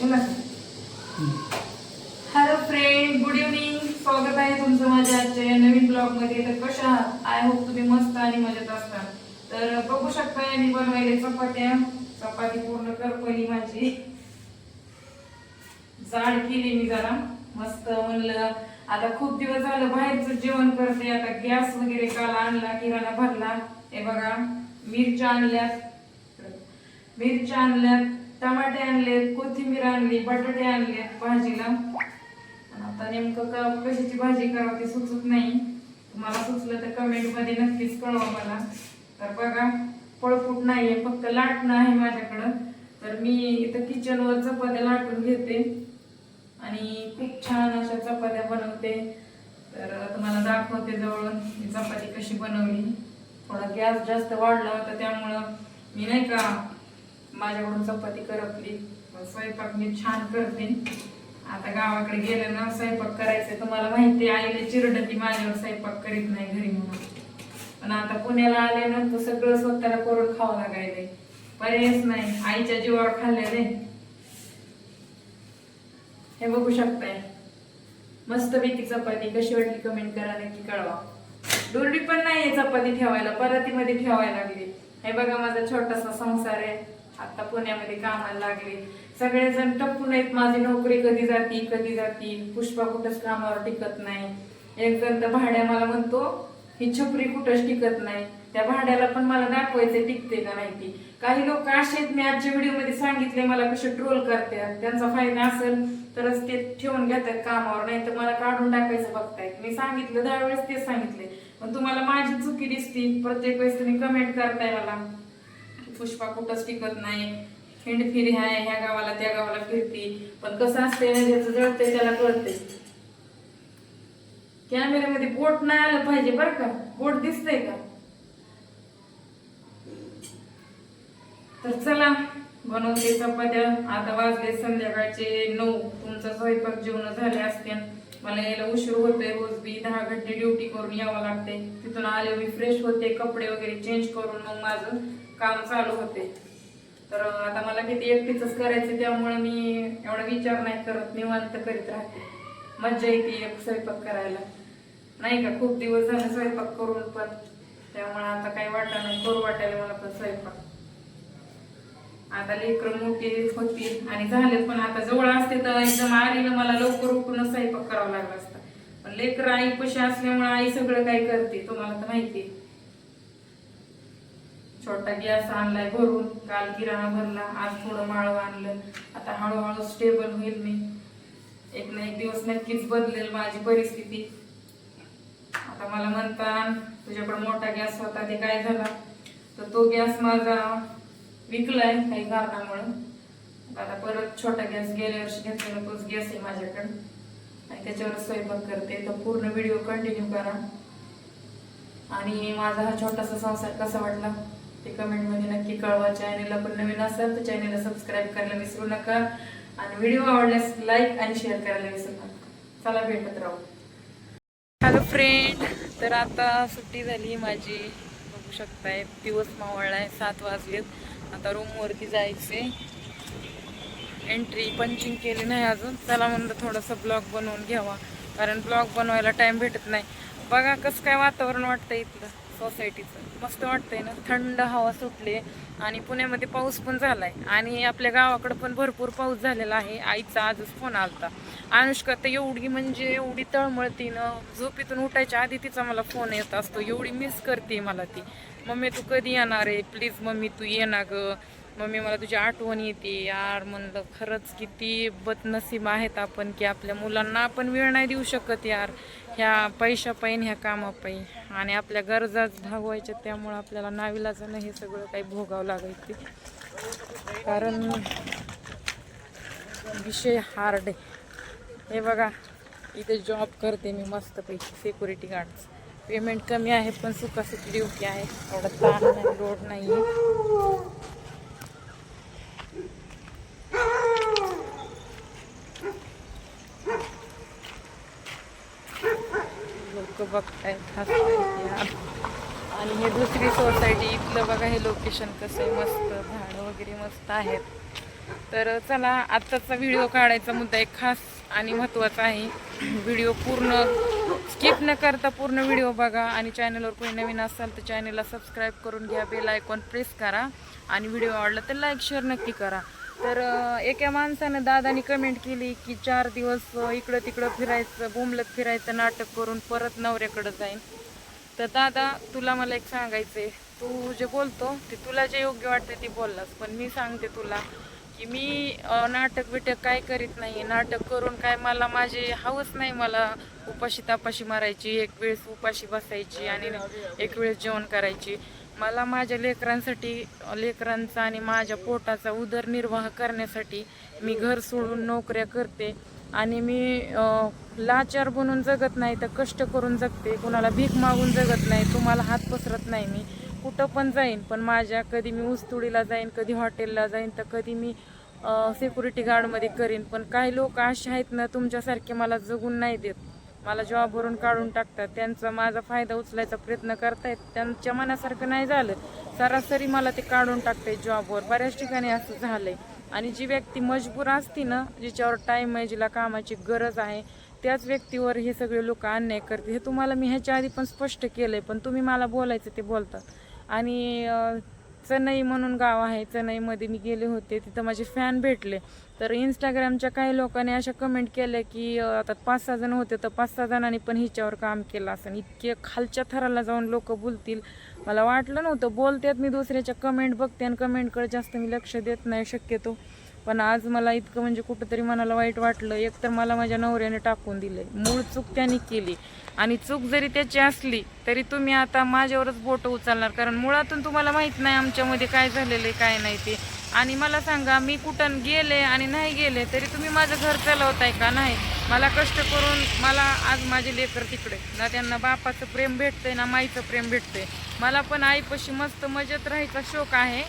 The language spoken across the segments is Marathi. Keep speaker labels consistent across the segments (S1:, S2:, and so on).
S1: हॅलो फ्रेंड गुड इव्हनिंग स्वागत आहे तुमचं माझ्या आजच्या नवीन ब्लॉगमध्ये. तर कशा आय होप तुम्ही मस्त आणि मजेत असता. तर बघू शकता मी बनवायला चपात्या. चपाती पूर्ण करपली माझी. जाड केली मी जरा. मस्त म्हणलं आता खूप दिवस झालं बाहेरचं जेवण करते. आता गॅस वगैरे काल आणला किराणा भरला. हे बघा मिरच्या आणल्यात. मिरच्या आणल्यात. टमाटे आणले कोथिंबीर आणली बटाटे आणले भाजीला. आता नेमकं का कशाची भाजी करावं ते सुचत नाही. तुम्हाला सुचलं तर कमेंटमध्ये नक्कीच कळवा मला. तर बघा फळफूट नाहीये फक्त लाटणं आहे माझ्याकडं. तर मी इथं किचनवर चपात्या लाटून घेते. आणि खूप छान अशा चपात्या बनवते. तर तुम्हाला दाखवते जवळून मी चपाती कशी बनवली. थोडा गॅस जास्त वाढला होता त्यामुळं मी नाही का माझ्याकडून चपाती करपली पण स्वयंपाक मी छान करते. आता गावाकडे गेले ना स्वयंपाक करायचं तुम्हाला माहिती आईने आईला चिरडती माझ्यावर स्वयंपाक करीत नाही घरी म्हणून. पण आता पुण्याला आले ना तर सगळं स्वतःला करून खावं लागायला पर्यायच नाही. आईच्या जीवावर खाल्ले रे. हे बघू शकताय. मस्त पैकी चपाती. कशी वाटली कमेंट करा नक्की कळवा. दुर्डी पण नाहीये चपाती ठेवायला. परातीमध्ये ठेवायला लागली. हे बघा माझा छोटासा संसार आहे. आता पुण्यामध्ये कामाला लागले. सगळेजण टप्पून आहेत माझी नोकरी कधी जाती कधी जाती. पुष्पा कुठंच कामावर टिकत नाही. एक जण तर भाड्या मला म्हणतो ही छपरी कुठंच टिकत नाही. त्या भाड्याला पण मला दाखवायचं टिकते का नाही ती? काही लोक असे आहेत मी आजच्या व्हिडिओमध्ये सांगितले मला कसे ट्रोल करतात. त्यांचा फायदा असेल तरच ते ठेवून घेतात कामावर. नाही तर मला काढून टाकायचं बघतायत. मी सांगितलं दहा वेळेस तेच सांगितले पण तुम्हाला माझी चुकी दिसती. प्रत्येक वेळेस तुम्ही कमेंट करताय मला. पुष्पा कुठंच टिकत नाही. हिंड फिरी आहे ह्या गावाला त्या गावाला फिरती. पण कसं असते ज्याचं जळते त्याला कळते कॅमेऱ्यामध्ये बोट नाही आलं पाहिजे बरं का. बोट दिसतंय का? तर चला बनवते चपात्या. आता वाजले संध्याकाळचे नऊ. तुमचा स्वयंपाक जेवण झाले असते. मला यायला उशीर होतोय रोज बी. दहा घंटे ड्युटी करून यावं लागते. तिथून आले मी फ्रेश होते. कपडे वगैरे चेंज करून मग माझं काम चालू होते. तर आता मला किती एकटीच करायचं त्यामुळे मी एवढा विचार नाही करत निवांत करीत राहते. मज्जा येते एक स्वयंपाक करायला. नाही का खूप दिवस झाले स्वयंपाक करून पण त्यामुळे आता काही वाटा नाही करू वाटायला मला पण स्वयंपाक. आता लेकरं मोठी होती आणि झाले पण आता जवळ असते तर एकदम आरीनं मला लवकर उठून स्वयंपाक करावा लागला असता. पण लेकर आई पशी असल्यामुळे आई सगळं काही करते तुम्हाला तर माहिती आहे. छोटा गॅस आणलाय भरून. काल किराणा भरला आज थोडं माळव आणलं. आता हळूहळू स्टेबल होईल मी. एक ना एक दिवस नक्कीच बदलेल माझी परिस्थिती. आता मला म्हणता तुझ्याकडे मोठा गॅस होता ते काय झाला? तर तो गॅस माझा विकलाय काही कारणामुळं. आता परत छोटा गॅस गेल्या वर्षी घेतलेला तोच गॅस आहे माझ्याकडे. आणि त्याच्यावर स्वयंपाक करते. तर पूर्ण व्हिडिओ कंटिन्यू करा. आणि माझा हा छोटासा संसार कसा वाटला? ते कमेंटमध्ये नक्की कळवा. चॅनेलला पण नवीन असाल तर चॅनेलला सबस्क्राईब करायला विसरू नका. आणि व्हिडिओ आवडल्यास लाईक आणि शेअर करायला विसरू नका. चला भेटत राहू. हॅलो फ्रेंड तर आता सुट्टी झाली माझी. बघू शकताय दिवस मावळलाय सात वाजलेत. आता रूमवरती जायचे एंट्री पंचिंग केली नाही अजून. चला म्हणलं थोडंसं ब्लॉग बनवून घ्यावा. कारण ब्लॉग बनवायला टाइम भेटत नाही. बघा कसं काय वातावरण वाटतं इथलं. सोसायटीचं मस्त वाटतंय ना. थंड हवा सुटली आणि पुण्यामध्ये पाऊस पण झालाय. आणि आपल्या गावाकडे पण भरपूर पाऊस झालेला आहे. आईचा आजच फोन आलता. अनुष्का तर एवढी म्हणजे एवढी तळमळती ना झोपेतून उठायच्या आधी तिचा मला फोन येत असतो. एवढी मिस करते मला ती. मम्मी तू कधी येणार आहे? प्लीज मम्मी तू ये ना ग. मम्मी मला तुझी आठवण येते यार. म्हणलं खरंच किती बदनसीब आहेत आपण की आपल्या मुलांना आपण वेळ नाही देऊ शकत यार. ह्या पैशा ह्या कामापायी आणि आपल्या गरजाच भागवायच्या त्यामुळं आपल्याला नाविलाजानं हे सगळं काही भोगावं लागायचे. कारण विषय हार्ड आहे. हे बघा इथे जॉब करते मी मस्तपैकी सिक्युरिटी गार्डच पेमेंट कमी आहे पण सुखासुखी ड्युटी आहे. एवढा ताण नाही लोड नाही बघतायत हसतायत आणि हे दुसरी सोसायटी इथलं बघा हे लोकेशन कसं आहे मस्त झाडं वगैरे मस्त आहेत. तर चला आत्ताचा व्हिडिओ काढायचा मुद्दा एक खास आणि महत्त्वाचा आहे. व्हिडिओ पूर्ण स्किप न करता पूर्ण व्हिडिओ बघा आणि चॅनलवर कोणी नवीन असाल तर चॅनलला सबस्क्राईब करून घ्या बेल आयकॉन प्रेस करा. आणि व्हिडिओ आवडला तर लाईक शेअर नक्की करा. तर एका माणसानं दादानी कमेंट केली की चार दिवस इकडं तिकडं फिरायचं बोंबलत फिरायचं नाटक करून परत नवऱ्याकडं जाईन. तर दादा तुला मला एक सांगायचंय. तू जे बोलतो ते तुला जे योग्य वाटते ते बोललास पण मी सांगते तुला की मी नाटक बिटक काय करीत नाही नाटक करून काय मला माझी हवस नाही मला उपाशी तापाशी मारायची एक वेळेस उपाशी बसायची आणि एक वेळेस जेवण करायची. मला माझ्या लेकरांसाठी लेकरांचा आणि माझ्या पोटाचा उदरनिर्वाह करण्यासाठी मी घर सोडून नोकऱ्या करते. आणि मी लाचार बनून जगत नाही तर कष्ट करून जगते. कुणाला भीक मागून जगत नाही तुम्हाला हात पसरत नाही मी. कुठं पण जाईन पण माझ्या कधी मी ऊसतोडीला जाईन कधी हॉटेलला जाईन तर कधी मी सिक्युरिटी गार्डमध्ये करीन. पण काही लोक असे आहेत ना तुमच्यासारखे मला जगून नाही देत. मला जॉबवरून काढून टाकतात त्यांचा माझा फायदा उचलायचा प्रयत्न करतायत. त्यांच्या मनासारखं नाही झालं. सरासरी मला ते काढून टाकते जॉबवर. बऱ्याच ठिकाणी असं झालंय. आणि जी व्यक्ती मजबूर असती ना जिच्यावर टाईम आहे जिला कामाची गरज आहे त्याच व्यक्तीवर हे सगळे लोक अन्याय करते हे तुम्हाला मी ह्याच्या आधी पण स्पष्ट केलंय पण तुम्ही मला बोलायचं ते बोलतात आणि चनई म्हणून गाव आहे चनईमध्ये मी गेले होते तिथं माझे फॅन भेटले. तर इंस्टाग्रामच्या काही लोकांनी अशा कमेंट केल्या की आता पाच सहा जण होते तर पाच सहा जणांनी पण हिच्यावर काम केलं असं. इतके खालच्या थराला जाऊन लोक बोलतील. मला वाटलं नव्हतं बोलतात मी दुसऱ्याच्या कमेंट बघते आणि कमेंटकडे जास्त मी लक्ष देत नाही शक्यतो. पण आज मला इतकं म्हणजे कुठंतरी मनाला वाईट वाटलं. एक तर मला माझ्या नवऱ्याने टाकून दिलं मूळ चूक त्याने केली. आणि चूक जरी त्याची असली तरी तुम्ही आता माझ्यावरच बोट उचलणार. कारण मुळातून तुम्हाला माहीत नाही आमच्यामध्ये काय झालेलं आहे काय नाही ते. आणि मला सांगा मी कुठं गेले आणि नाही गेले तरी तुम्ही माझं घर चालवताय का नाही? मला कष्ट करून मला आज माझे लेकर तिकडे. ना त्यांना बापाचं प्रेम भेटतंय ना माईचं प्रेम भेटतंय. मला पण आईपाशी मस्त मजेत राहायचा शौक आहे.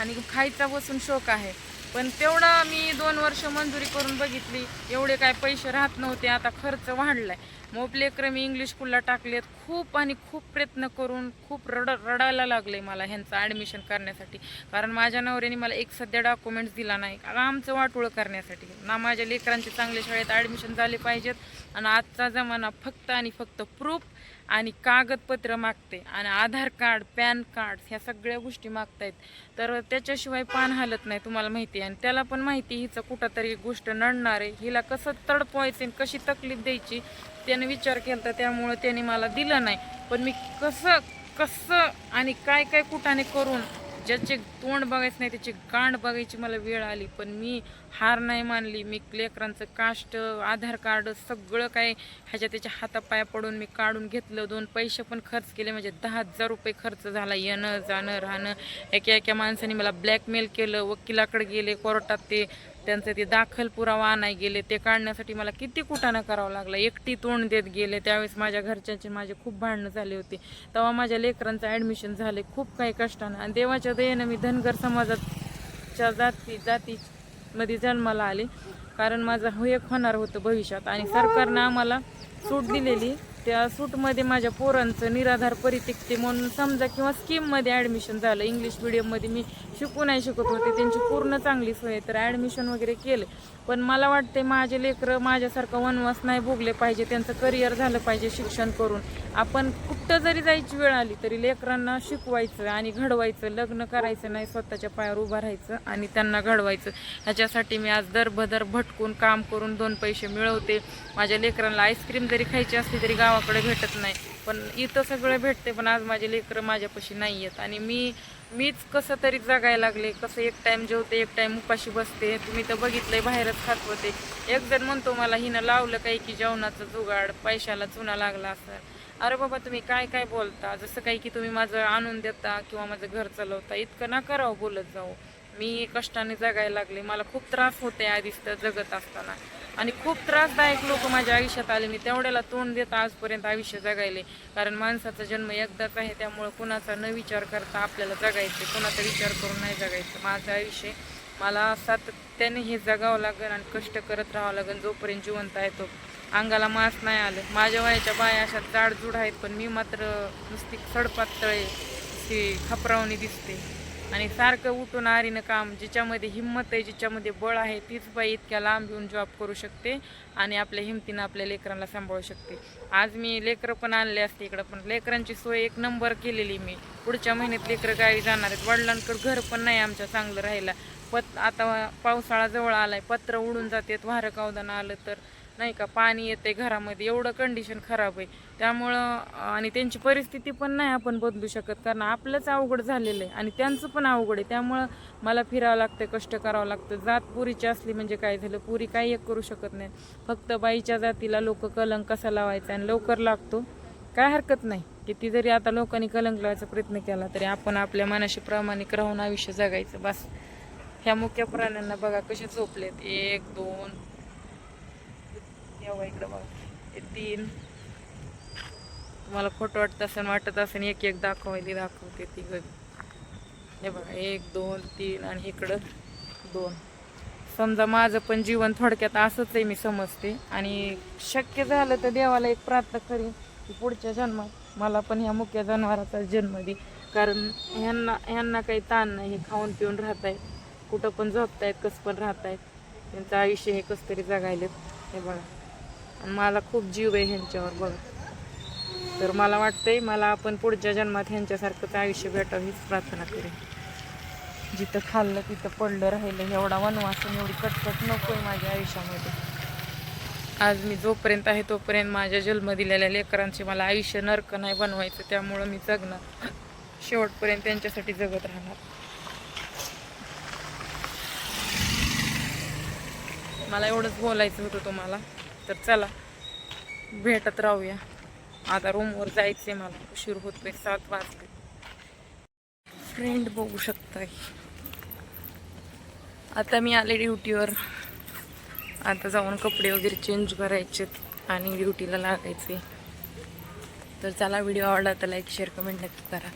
S1: आणि खायचा बसून शौक आहे. पण तेवढा मी दोन वर्ष मंजुरी करून बघितली. एवढे काय पैसे राहत नव्हते. आता खर्च वाढलाय. मोप मी इंग्लिश स्कूलला टाकलेत. खूप आणि खूप प्रयत्न करून खूप रड रडायला लागले मला ह्यांचं ॲडमिशन करण्यासाठी. कारण माझ्या नवऱ्याने मला एक सध्या डॉक्युमेंट्स दिला नाही. कारण आमचं वाटोळं करण्यासाठी. ना माझ्या लेकरांचे चांगल्या शाळेत ॲडमिशन झाले पाहिजेत. आणि आजचा जमाना फक्त आणि फक्त प्रूफ आणि कागदपत्र मागते आणि आधार कार्ड पॅन कार्ड ह्या सगळ्या गोष्टी मागतायत. तर त्याच्याशिवाय पान हालत नाही तुम्हाला माहिती आहे. आणि त्याला पण माहिती हिचं कुठंतरी गोष्ट नडणार आहे. हिला कसं तडपवायचं आणि कशी तकलीफ द्यायची त्याने विचार केला तर त्यामुळं त्याने मला दिलं नाही. पण मी कसं कसं आणि काय काय कुठाने करून ज्याचे तोंड बघायचं नाही त्याची गांड बघायची मला वेळ आली. पण मी हार नाही मानली. मी लेकरांचं कास्ट आधार कार्ड सगळं काय ह्याच्या त्याच्या हातापाया पडून मी काढून घेतलं. दोन पैसे पण खर्च केले. म्हणजे दहा हजार रुपये खर्च झाला. येणं जाणं राहणं. एका एका माणसाने मला ब्लॅकमेल केलं. वकिलाकडे गेले. कोर्टात ते त्यांचं ते दाखल पुरावा आणाय गेले ते काढण्यासाठी मला किती कुटाणा करावं लागलं. एकटी तोंड देत गेले. त्यावेळेस माझ्या घरच्यांचे माझे खूप भांडणं झाले होते. तेव्हा माझ्या लेकरांचं ॲडमिशन झाले. खूप काही कष्टानं. आणि देवाच्या दयेनं मी धनगर समाजाच्या जाती जातीमध्ये जन्माला आले. कारण माझं हो एक होणार होतं भविष्यात. आणि सरकारनं आम्हाला सूट दिलेली त्या सूटमध्ये माझ्या पोरांचं निराधार परित्यक्ते म्हणून समजा किंवा स्कीममध्ये ॲडमिशन झालं. इंग्लिश मिडियममध्ये मी शिकू नाही शकत होते. त्यांची पूर्ण चांगली सोय तर ॲडमिशन वगैरे केलं. पण मला वाटते माझे लेकरं माझ्यासारखं वनवास नाही भोगले पाहिजे. त्यांचं करिअर झालं पाहिजे शिक्षण करून. आपण कुठं जरी जायची वेळ आली तरी लेकरांना शिकवायचं आणि घडवायचं. लग्न करायचं नाही स्वतःच्या पायावर उभं राहायचं आणि त्यांना घडवायचं. ह्याच्यासाठी मी आज दरबदर भटकून काम करून दोन पैसे मिळवते. माझ्या लेकरांना आईस्क्रीम जरी खायची असली तरी गावाकडे भेटत नाही. पण इथं सगळं भेटते पण आज माझे लेकरं माझ्यापाशी नाही आहेत. आणि मी मीच कसं तरी जगायला लागले कसं एक टाईम जेवते एक टाईम उपाशी बसते. तुम्ही तर बघितलंय बाहेरच खात होते. एक जण म्हणतो मला हिनं लावलं काही की जेवणाचं जुगाड पैशाला चुना लागला असं. अरे बाबा तुम्ही काय काय बोलता? जसं काही की तुम्ही माझं आणून देता किंवा माझं घर चालवता इतकं ना करावं बोलत जाऊ मी कष्टाने जगायला लागले. मला खूप त्रास होते आधीच तर जगत असताना. आणि खूप त्रासदायक लोक माझ्या आयुष्यात आले. मी तेवढ्याला तोंड देत आजपर्यंत आयुष्य जगायले. कारण माणसाचा जन्म एकदाच आहे त्यामुळं कुणाचा न विचार करता आपल्याला जगायचे कुणाचा विचार करून नाही जगायचं. माझं आयुष्य मला सातत्याने हे जगावं लागेल आणि कष्ट करत राहावं लागेल. जोपर्यंत जिवंत आहे तो अंगाला मास नाही आलं. माझ्या वयाच्या बाया अशा जाडजूड आहेत पण मी मात्र नुसती सडपातळे ती खपरावणी दिसते. आणि सारखं उठून आरीनं काम जिच्यामध्ये हिंमत आहे जिच्यामध्ये बळ आहे तीच बाई इतक्या लांब येऊन जॉब करू शकते आणि आपल्या हिमतीनं आपल्या लेकरांना सांभाळू शकते. आज मी लेकरं पण आणले असते इकडं पण लेकरांची सोय एक नंबर केलेली मी. पुढच्या महिन्यात लेकरं गावी जाणार आहेत. वडिलांकडं घर पण नाही आमच्या चांगलं राहिला पत आता पावसाळा जवळ आहे पत्र उडून जातात वारं कावदानं आलं तर. नाही का पाणी येते घरामध्ये एवढं कंडिशन खराब आहे. त्यामुळं आणि त्यांची परिस्थिती पण नाही आपण बदलू शकत कारण आपलंच अवघड झालेलं आहे आणि त्यांचं पण अवघड आहे. त्यामुळं मला फिरावं लागतं कष्ट करावं लागतं. जात पुरीची असली म्हणजे काय झालं पुरी काही एक करू शकत नाही. फक्त बाईच्या जातीला लोक कलंक कसा लावायचा आणि लवकर लागतो. काय हरकत नाही. किती जरी आता लोकांनी कलंक लावायचा प्रयत्न केला तरी आपण आपल्या मनाशी प्रामाणिक राहून आयुष्य जगायचं बस. ह्या मुख्य प्राण्यांना बघा कसे झोपलेत. एक दोन तेव्हा इकडं बघा. तीन. तुम्हाला खोटं वाटत असेल वाटत असेल एक एक दाखवायली दाखवते ती गं हे बघा एक दोन तीन आणि इकडं दोन. समजा माझं पण जीवन थोडक्यात असंच आहे मी समजते. आणि शक्य झालं तर देवाला एक प्रार्थना करीन की पुढच्या जन्मात मला पण ह्या मुख्य जनावराचा जन्म दे. कारण ह्यांना ह्यांना काही ताण नाही हे खाऊन पिऊन राहत आहेत कुठं पण झोपतायत कसं पण राहत आहेत त्यांचं आयुष्य हे कसं तरी जगायलेत. हे बघा. मला खूप जीव आहे ह्यांच्यावर बघा. तर मला वाटतंय मला आपण पुढच्या जन्मात ह्यांच्यासारखंच आयुष्य भेटावं हीच प्रार्थना करेन. जिथं खाल्लं तिथं पडलं राहिलं एवढा वनवास आणि एवढी कटकट नको आहे माझ्या आयुष्यामध्ये. आज मी जोपर्यंत आहे तोपर्यंत माझ्या जन्म दिलेल्या लेकरांचे मला आयुष्य नरक नाही बनवायचं त्यामुळं मी जगणार शेवटपर्यंत त्यांच्यासाठी जगत राहणार. मला एवढंच बोलायचं होतं तुम्हाला. तर चला भेटत राहूया. आता रूमवर जायचंय मला. उशीर होतोय सात वाजले. फ्रेंड बघू शकताय. आता मी आले ड्युटीवर आता जाऊन कपडे वगैरे चेंज करायचे आणि ड्युटीला लागायचे तर चला व्हिडिओ आवडला तर लाईक शेअर कमेंट नक्की करा.